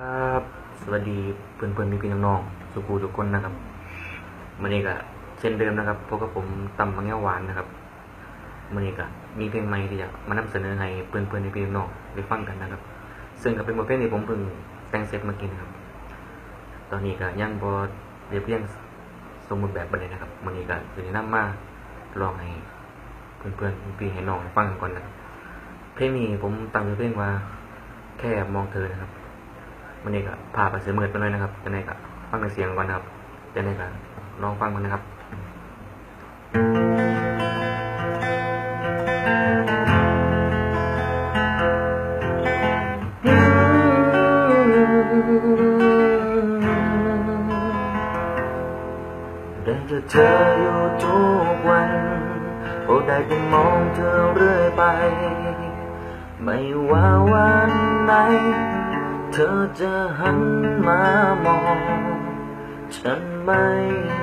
ครับสวัสดีเพื่อนเพื่อนๆพี่ๆน้องๆสุกูทุกคนนะครับวันนี้ก็เช่นเดิมนะครับพบกับผมตำมังเงี้ยวหวานนะครับวันนี้ก็มีเพลงใหม่ที่จะมานำเสนอให้เพื่อนเพื่อนๆพี่ๆน้องๆได้ฟังกันนะครับ ซึ่งก็เป็นบทเพลงที่ผมเพิ่งแต่งเสร็จเมื่อกี้นะครับ ตอนนี้ก็ยังบอเรียบเรียงสมบูรณ์แบบไปเลยนะครับวันนี้ก็จะนำมาลองให้เพื่อนเพื่อนๆพี่ๆให้น้องฟังกันก่อนนะครับเพลงนี้ผมตั้งชื่อเพลงว่าแค่มองเธอนะครับ มันนี่ก็พาไปเสือมืดไปเลยนะครับจะไหนก็ฟังในเสียงก่อนนะครับจะไหนก็ลองฟังกันนะครับ ได้เจอเธออยู่ทุกวันโอ้ได้แต่มองเธอเรื่อยไป ไม่ว่าวันไหน เธอจะหันมามอง ฉันไม่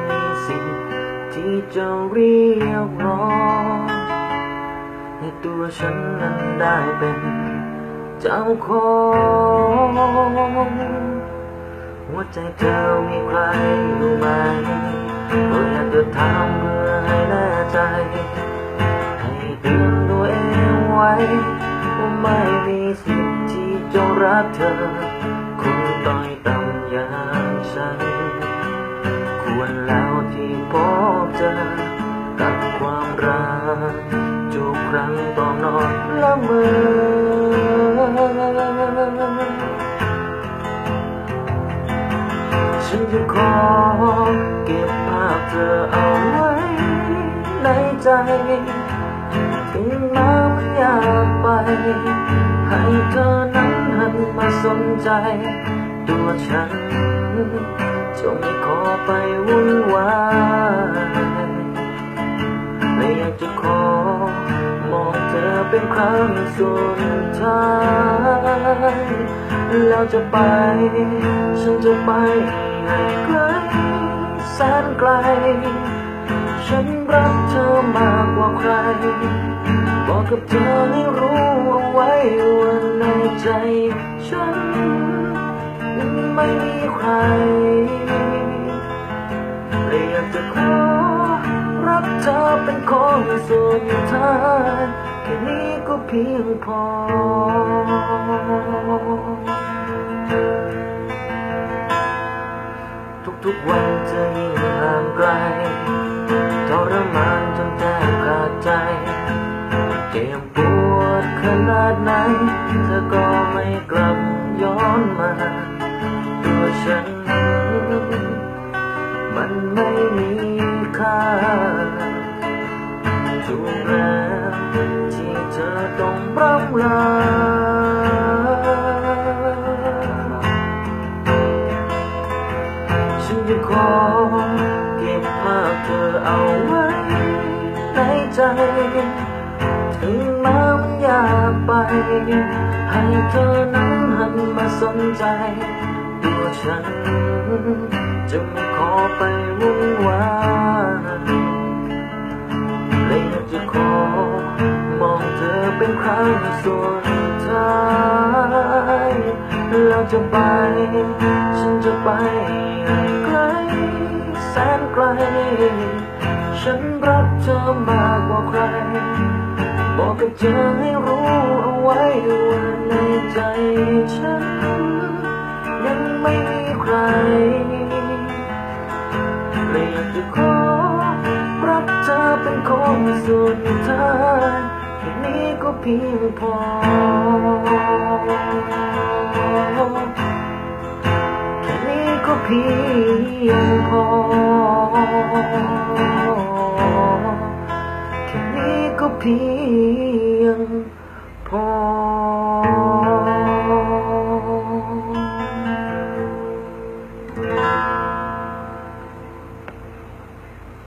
มีสิ่งที่จะเรียกร้องให้ตัวฉันนั้นได้เป็นเจ้าของหัวใจเธอมีใครอยู่ไหมก็อยากจะถามเพื่อให้แน่ใจ ให้เตือนตัวเองไว้ว่าไม่มีสิทธิ์ที่ จะรักเธอ คนต้อยต่ำอย่างฉัน ควรแล้วที่พบเจอกับความรักทุกครั้งตอนนอนละเมอฉันจะขอเก็บภาพเธอเอาไว้ในใจ ถึงแม้ไม่อยากไป ให้เธอนั้นหันมาสนใจ ตัวฉันจงไม่ขอไปวุ่นวายและอยากจะขอ มองเธอเป็นครั้งสุดท้ายแล้วจะไป ฉันจะไปให้ไกลแสนไกล ฉันรักเธอมากกว่าใคร บอกกับเธอให้รู้เอาไว้ว่าในใจ ฉันยังไม่มีใครเลยอยากจะขอรักเธอเป็นคนสุดท้ายแค่นี้ก็เพียงพอทุกๆวันจะยิ่งห่างไกล มานจนแทบขาดใจเจ็บปวดขนาดไหนเธอก็ไม่กลับย้อนมาตัวฉันมันไม่มีค่าถูกแล้วที่เธอต้องร่ำลาฉันจะขอ เธอเอาไว้ในใจ ถึงแม้มันอยากไป ให้เธอนั้นหันมาสนใจ ตัวฉันจะไม่ขอไปวุ่นวายเลยจะขอมองเธอเป็นครั้งสุดท้ายแล้วจะไป ฉันจะไปให้ไกล นไกล ฉันรักเธอมากกว่าใคร บอกกับเธอให้รู้เอาไว้ว่าในใจฉัน ยังไม่มีใครเลยอยากจะขอรักเธอเป็นคนสุดท้ายแค่นี้ก็เพียงพอ นี้ก็